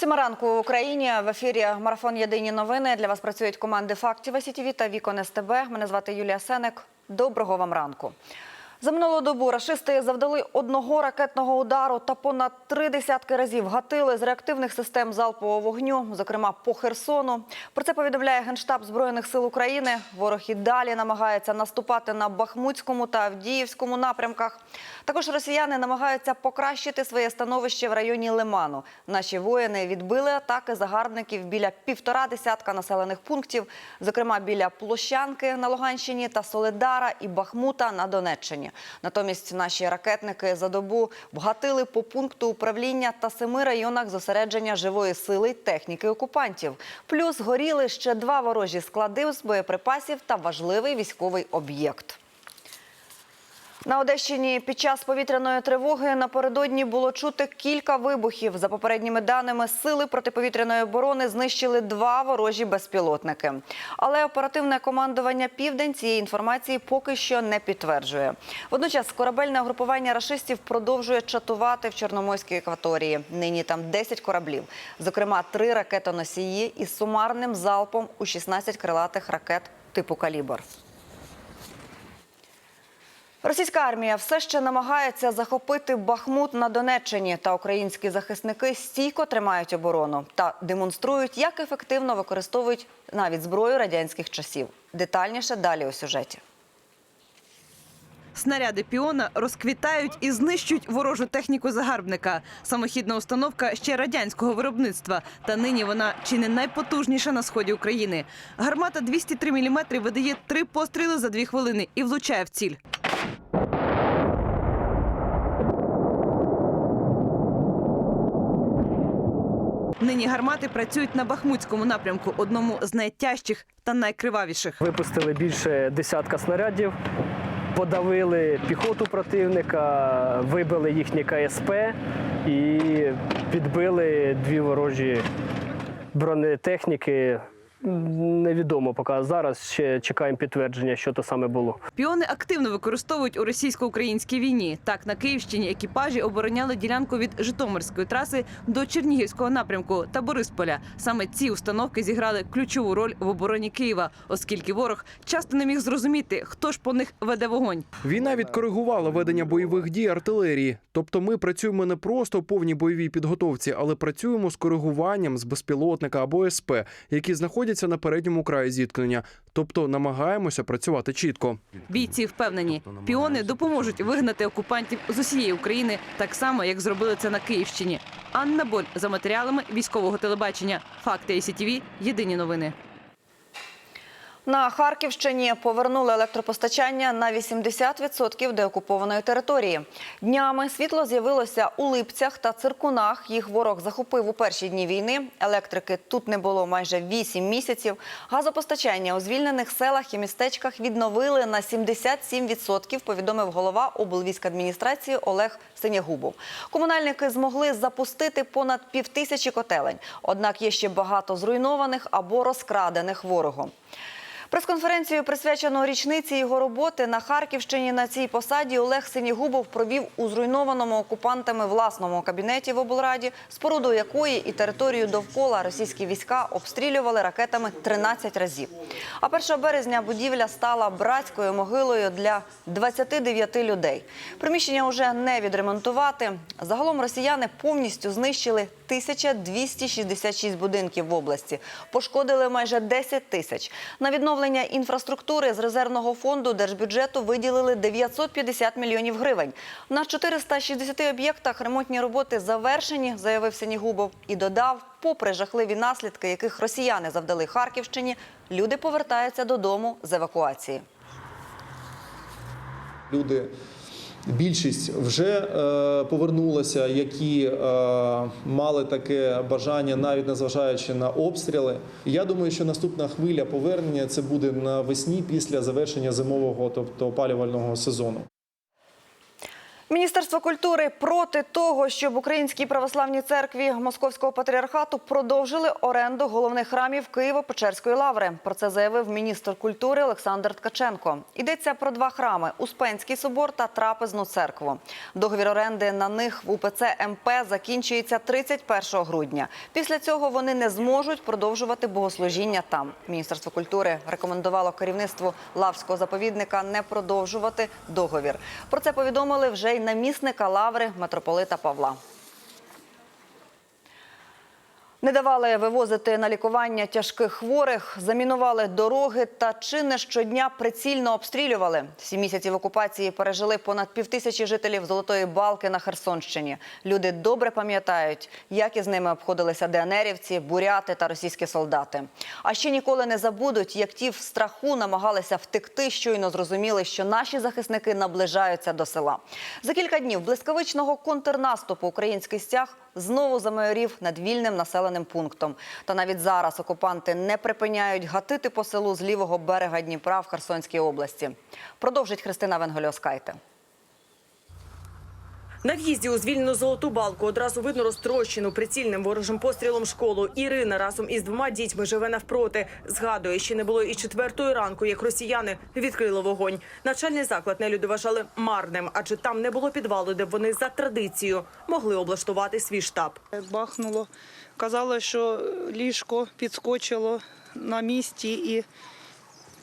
Сьома ранку в Україні в ефірі Марафон Єдині новини. Для вас працюють команди фактів СІТВ та Вікон СТБ. Мене звати Юлія Сенек. Доброго вам ранку. За минулу добу рашисти завдали одного ракетного удару та понад три десятки разів гатили з реактивних систем залпового вогню, зокрема по Херсону. Про це повідомляє Генштаб Збройних сил України. Ворог і далі намагається наступати на Бахмутському та Авдіївському напрямках. Також росіяни намагаються покращити своє становище в районі Лиману. Наші воїни відбили атаки загарбників біля півтора десятка населених пунктів, зокрема біля Площанки на Луганщині та Соледара і Бахмута на Донеччині. Натомість наші ракетники за добу вгатили по пункту управління та семи районах зосередження живої сили й техніки окупантів. Плюс горіли ще два ворожі склади з боєприпасів та важливий військовий об'єкт. На Одещині під час повітряної тривоги напередодні було чути кілька вибухів. За попередніми даними, сили протиповітряної оборони знищили два ворожі безпілотники. Але оперативне командування Південь цієї інформації поки що не підтверджує. Водночас корабельне угрупування рашистів продовжує чатувати в Чорноморській акваторії. Нині там 10 кораблів, зокрема три ракетоносії із сумарним залпом у 16 крилатих ракет типу «Калібр». Російська армія все ще намагається захопити Бахмут на Донеччині, та українські захисники стійко тримають оборону та демонструють, як ефективно використовують навіть зброю радянських часів. Детальніше далі у сюжеті. Снаряди піона розквітають і знищують ворожу техніку загарбника. Самохідна установка ще радянського виробництва. Та нині вона чи не найпотужніша на сході України. Гармата 203 мм видає три постріли за дві хвилини і влучає в ціль. Нині гармати працюють на Бахмутському напрямку, одному з найтяжчих та найкривавіших. Випустили більше десятка снарядів, подавили піхоту противника, вибили їхні КСП і підбили дві ворожі бронетехніки. Невідомо поки зараз ще чекаємо підтвердження, що то саме було. Піони активно використовують у російсько-українській війні. Так, на Київщині екіпажі обороняли ділянку від Житомирської траси до Чернігівського напрямку та Борисполя. Саме ці установки зіграли ключову роль в обороні Києва, оскільки ворог часто не міг зрозуміти, хто ж по них веде вогонь. Війна відкоригувала ведення бойових дій артилерії. Тобто ми працюємо не просто в повній бойовій підготовці, але працюємо з коригуванням з безпілотника або СП, які знаходяться на передньому краї зіткнення. Тобто намагаємося працювати чітко. Бійці впевнені, піони допоможуть вигнати окупантів з усієї України, так само як зробили це на Київщині. Анна Боль за матеріалами військового телебачення. Факти ICTV. Єдині новини. На Харківщині повернули електропостачання на 80% деокупованої території. Днями світло з'явилося у Липцях та Циркунах. Їх ворог захопив у перші дні війни. Електрики тут не було майже 8 місяців. Газопостачання у звільнених селах і містечках відновили на 77%, повідомив голова облвійськадміністрації Олег Синягубов. Комунальники змогли запустити понад півтисячі котелень. Однак є ще багато зруйнованих або розкрадених ворогом. Прес-конференцію, присвячену річниці його роботи на Харківщині на цій посаді Олег Синігубов провів у зруйнованому окупантами власному кабінеті в облраді, споруду якої і територію довкола російські війська обстрілювали ракетами 13 разів. А 1 березня будівля стала братською могилою для 29 людей. Приміщення вже не відремонтувати. Загалом росіяни повністю знищили 1266 будинків в області, пошкодили майже 10 тисяч. На відновлення інфраструктури з резервного фонду держбюджету виділили 950 мільйонів гривень. На 460 об'єктах ремонтні роботи завершені, заявив Сенігубов і додав, попри жахливі наслідки, яких росіяни завдали Харківщині, люди повертаються додому з евакуації. Люди, більшість вже е, повернулася, які е, мали таке бажання, навіть незважаючи на обстріли. Я думаю, що наступна хвиля повернення це буде навесні після завершення зимового, тобто опалювального сезону. Міністерство культури проти того, щоб Українській православній церкві Московського патріархату продовжили оренду головних храмів Києво-Печерської лаври. Про це заявив міністр культури Олександр Ткаченко. Йдеться про два храми: Успенський собор та Трапезну церкву. Договір оренди на них в УПЦ МП закінчується 31 грудня. Після цього вони не зможуть продовжувати богослужіння там. Міністерство культури рекомендувало керівництву лавського заповідника не продовжувати договір. Про це повідомили вже й намісника лаври митрополита Павла. Не давали вивозити на лікування тяжких хворих, замінували дороги та чи не щодня прицільно обстрілювали. Сім місяців окупації пережили понад півтисячі жителів Золотої Балки на Херсонщині. Люди добре пам'ятають, як із ними обходилися ДНРівці, буряти та російські солдати. А ще ніколи не забудуть, як ті в страху намагалися втекти, щойно зрозуміли, що наші захисники наближаються до села. За кілька днів блискавичного контрнаступу український стяг знову замайорів над вільним населеним пунктом. Та навіть зараз окупанти не припиняють гатити по селу з лівого берега Дніпра в Херсонській області. Продовжить Христина Венгольоскайте. На в'їзді у звільнену золоту балку одразу видно розтрощену прицільним ворожим пострілом школу. Ірина разом із двома дітьми живе навпроти. Згадує, ще не було і четвертої ранку, як росіяни відкрили вогонь. Навчальний заклад нелюди вважали марним, адже там не було підвалу, де б вони за традицією могли облаштувати свій штаб. бахнуло. Казали, що ліжко підскочило на місці і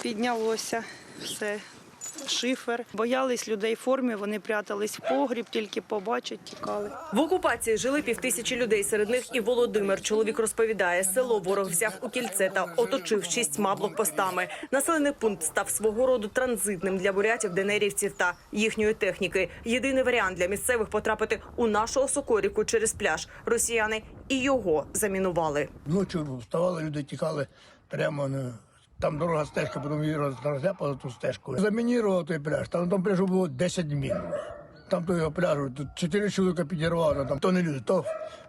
піднялося все. Шифер. Боялись людей в формі, вони прятались в погріб, тільки побачать, тікали. В окупації жили півтисячі людей. Серед них і Володимир. Чоловік розповідає, село ворог взяв у кільце та оточив шістьма блокпостами. Населений пункт став свого роду транзитним для бурятів, денерівців та їхньої техніки. Єдиний варіант для місцевих потрапити у нашу осокоріку через пляж. Росіяни і його замінували. Ночі вставали, люди тікали прямо на. Там дорога стежка, потім її роз- розляпали ту стежку. Замінірував той пляж. Там тому пляжу було 10 мін. Там того пляжу, тут чотири чоловіка підірвало, там то не люди, то,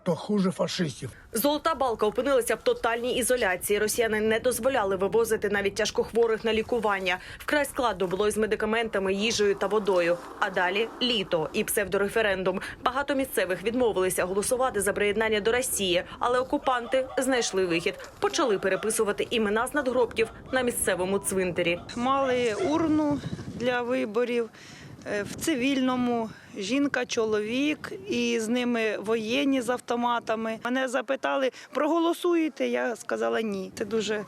то хуже фашистів. Золота балка опинилася в тотальній ізоляції. Росіяни не дозволяли вивозити навіть тяжкохворих на лікування. Вкрай складно було із медикаментами, їжею та водою. А далі літо і псевдореферендум. Багато місцевих відмовилися голосувати за приєднання до Росії, але окупанти знайшли вихід. Почали переписувати імена з надгробків на місцевому цвинтарі. Мали урну для виборів в цивільному. Жінка, чоловік, і з ними воєнні з автоматами. Мене запитали, проголосуєте? Я сказала ні. Це дуже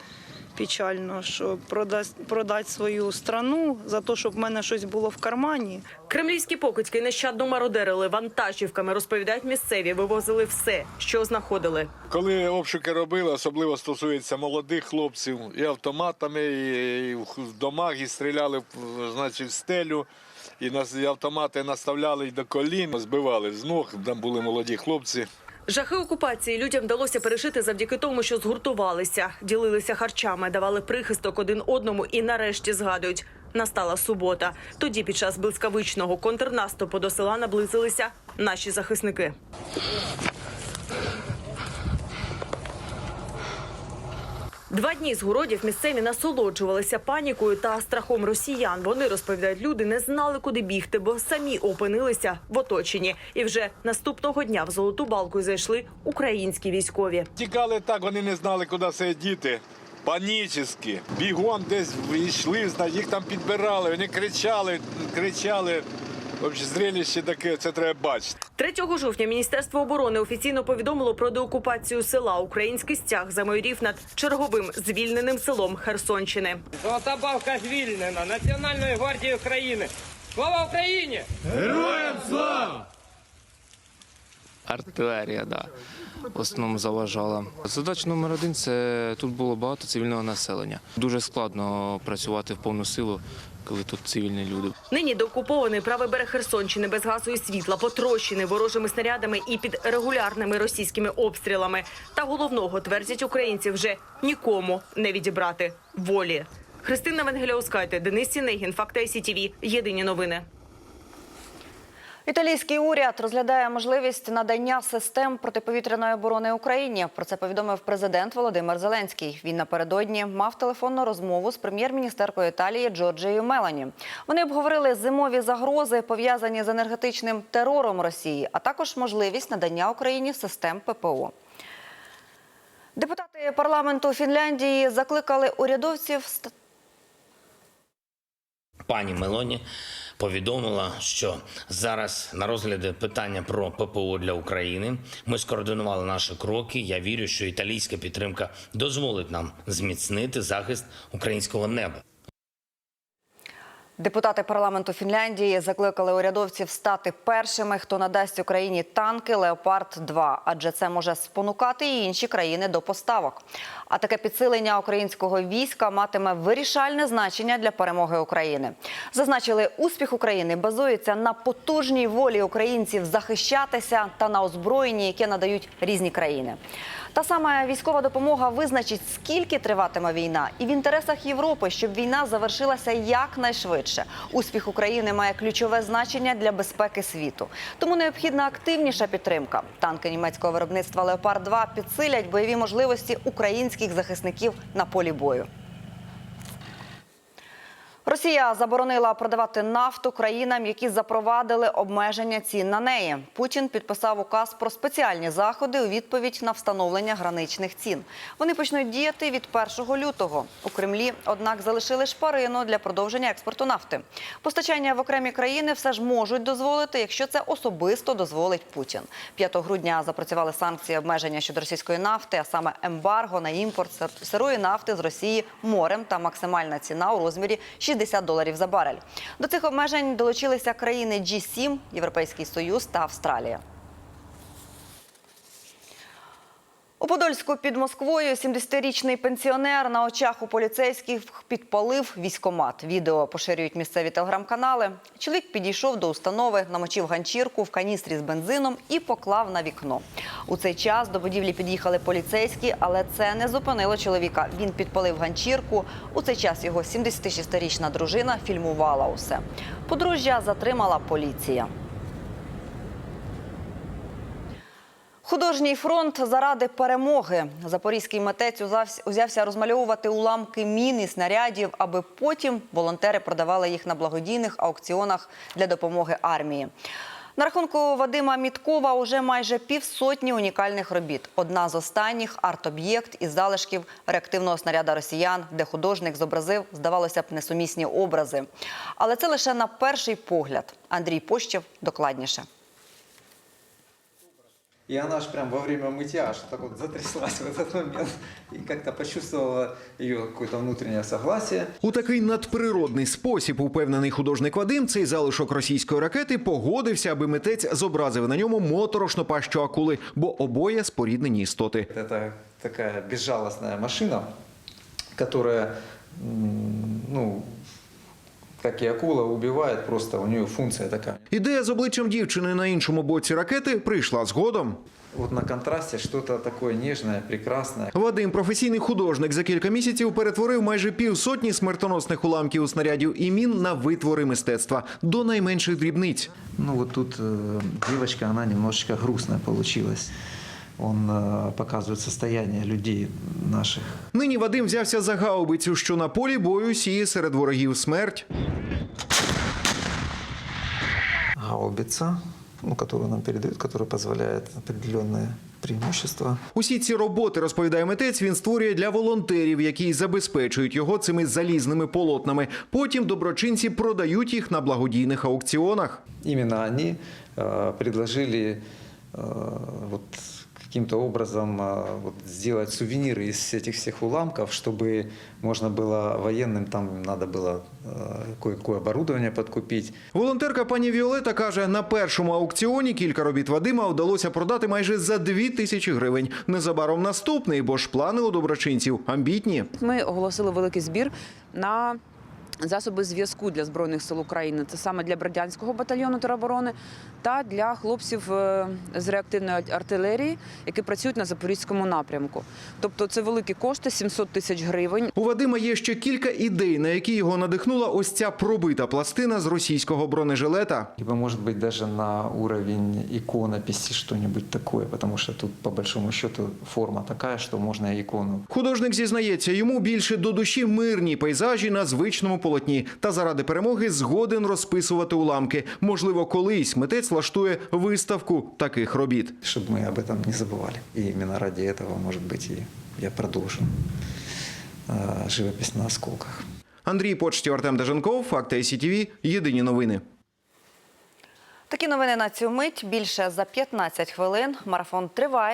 печально, що продасть, продать свою страну за те, щоб в мене щось було в кармані. Кремлівські покидьки нещадно мародерили вантажівками. Розповідають місцеві, вивозили все, що знаходили. Коли обшуки робили, особливо стосується молодих хлопців, і автоматами, і, і в домах, і стріляли значить, в стелю, і, нас, і автомати наставляли до колін, збивали з ног, там були молоді хлопці. Жахи окупації людям вдалося пережити завдяки тому, що згуртувалися, ділилися харчами, давали прихисток один одному і нарешті згадують. Настала субота. Тоді під час блискавичного контрнаступу до села наблизилися наші захисники. Два дні з городів місцеві насолоджувалися панікою та страхом росіян. Вони розповідають, люди не знали, куди бігти, бо самі опинилися в оточенні. І вже наступного дня в золоту балку зайшли українські військові. Тікали так, вони не знали, куди себе діти. Панічні. Бігом десь йшли, їх там підбирали, вони кричали, кричали. Взагалі, зрелище таке, це треба бачити. 3 жовтня Міністерство оборони офіційно повідомило про деокупацію села. Український стяг замайорів над черговим звільненим селом Херсонщини. Золота балка звільнена Національної гвардії України. Слава Україні! Артилерія, да. В основному заважала. Задача номер один це тут було багато цивільного населення. Дуже складно працювати в повну силу, коли тут цивільні люди. Нині деокупований правий берег Херсонщини без газу і світла, потрощений ворожими снарядами і під регулярними російськими обстрілами. Та головного твердять українці вже нікому не відібрати волі. Христина Венгеляускайте, Денис Сінегін, Факти СІТВ. Єдині новини. Італійський уряд розглядає можливість надання систем протиповітряної оборони Україні. Про це повідомив президент Володимир Зеленський. Він напередодні мав телефонну розмову з прем'єр-міністеркою Італії Джорджією Мелані. Вони обговорили зимові загрози, пов'язані з енергетичним терором Росії, а також можливість надання Україні систем ППО. Депутати парламенту Фінляндії закликали урядовців Пані Мелоні повідомила, що зараз на розгляді питання про ППО для України. Ми скоординували наші кроки. Я вірю, що італійська підтримка дозволить нам зміцнити захист українського неба. Депутати парламенту Фінляндії закликали урядовців стати першими, хто надасть Україні танки Леопард 2 адже це може спонукати і інші країни до поставок. А таке підсилення українського війська матиме вирішальне значення для перемоги України. Зазначили, успіх України базується на потужній волі українців захищатися та на озброєнні, яке надають різні країни. Та саме військова допомога визначить, скільки триватиме війна, і в інтересах Європи, щоб війна завершилася якнайшвидше. Успіх України має ключове значення для безпеки світу. Тому необхідна активніша підтримка. Танки німецького виробництва Леопард 2 підсилять бойові можливості українських захисників на полі бою. Росія заборонила продавати нафту країнам, які запровадили обмеження цін на неї. Путін підписав указ про спеціальні заходи у відповідь на встановлення граничних цін. Вони почнуть діяти від 1 лютого. У Кремлі, однак, залишили шпарину для продовження експорту нафти. Постачання в окремі країни все ж можуть дозволити, якщо це особисто дозволить Путін. 5 грудня запрацювали санкції обмеження щодо російської нафти, а саме ембарго на імпорт сирої нафти з Росії морем та максимальна ціна у розмірі 60 доларів за барель. До цих обмежень долучилися країни G7, Європейський Союз та Австралія. У Подольську під Москвою 70-річний пенсіонер на очах у поліцейських підпалив військомат. Відео поширюють місцеві телеграм-канали. Чоловік підійшов до установи, намочив ганчірку в каністрі з бензином і поклав на вікно. У цей час до будівлі під'їхали поліцейські, але це не зупинило чоловіка. Він підпалив ганчірку. У цей час його 76-річна дружина фільмувала усе. Подружжя затримала поліція. Художній фронт заради перемоги. Запорізький митець узявся розмальовувати уламки мін і снарядів, аби потім волонтери продавали їх на благодійних аукціонах для допомоги армії. На рахунку Вадима Міткова уже майже півсотні унікальних робіт. Одна з останніх арт-об'єкт із залишків реактивного снаряда росіян, де художник зобразив, здавалося б, несумісні образи. Але це лише на перший погляд. Андрій Пощев докладніше. И она же прям во время мытья аж так вот затряслась в этот момент и как-то почувствовала ее какое-то внутреннее согласие. У такий надприродний спосіб, упевнений художник Вадим, цей залишок російської ракети погодився, аби митець зобразив на ньому моторошну пащу акули, бо обоє споріднені істоти. Это такая безжалостная машина, которая, м, ну, как и акула, убивает просто, у нее функция такая. Ідея з обличчям дівчини на іншому боці ракети прийшла згодом. Вот на контрасте что-то такое нежное, прекрасное. Вадим, професійний художник, за кілька місяців перетворив майже півсотні смертоносних уламків снарядів і мін на витвори мистецтва до найменших дрібниць. Ну вот тут э, девочка, она немножечко грустная получилась. Он э, показывает состояние людей наших. Нині Вадим взявся за гаубицю, що на полі бою сіє серед ворогів смерть. Гаубица, ну, которую нам передают, которая позволяет определенные преимущества. Усі ці роботи, розповідає митець, він створює для волонтерів, які забезпечують його цими залізними полотнами. Потім доброчинці продають їх на благодійних аукціонах. Именно они э, предложили э, вот каким-то образом э, вот, сделать сувениры из этих всех уламков, чтобы можно было военным, там надо было э, кое-какое оборудование подкупить. Волонтерка пані Віолета каже, на першому аукціоні кілька робіт Вадима вдалося продати майже за дві тисячі гривень. Незабаром наступний, бо ж плани у доброчинців амбітні. Ми оголосили великий збір на засоби зв'язку для збройних сил України. Це саме для Бердянського батальйону тероборони та для хлопців е, з реактивної артилерії, які працюють на запорізькому напрямку. Тобто це великі кошти 700 тисяч гривень. У Вадима є ще кілька ідей, на які його надихнула ось ця пробита пластина з російського бронежилета. Либо, может быть, даже на уровень иконописи что-нибудь такое, потому что тут, по большому счету, форма такая, что можно и икону. Художник зізнається, йому більше до душі мирні пейзажі на звичному полотні. Та заради перемоги згоден розписувати уламки. Можливо, колись митець влаштує виставку таких робіт. Чтобы мы об этом не забывали. И именно ради этого, может быть, и я продолжу э, живопись на осколках. Андрій Почтів, Артем Деженков, Факти СІТВ, Єдині новини. Такі новини на цю мить. Більше за 15 хвилин. Марафон триває.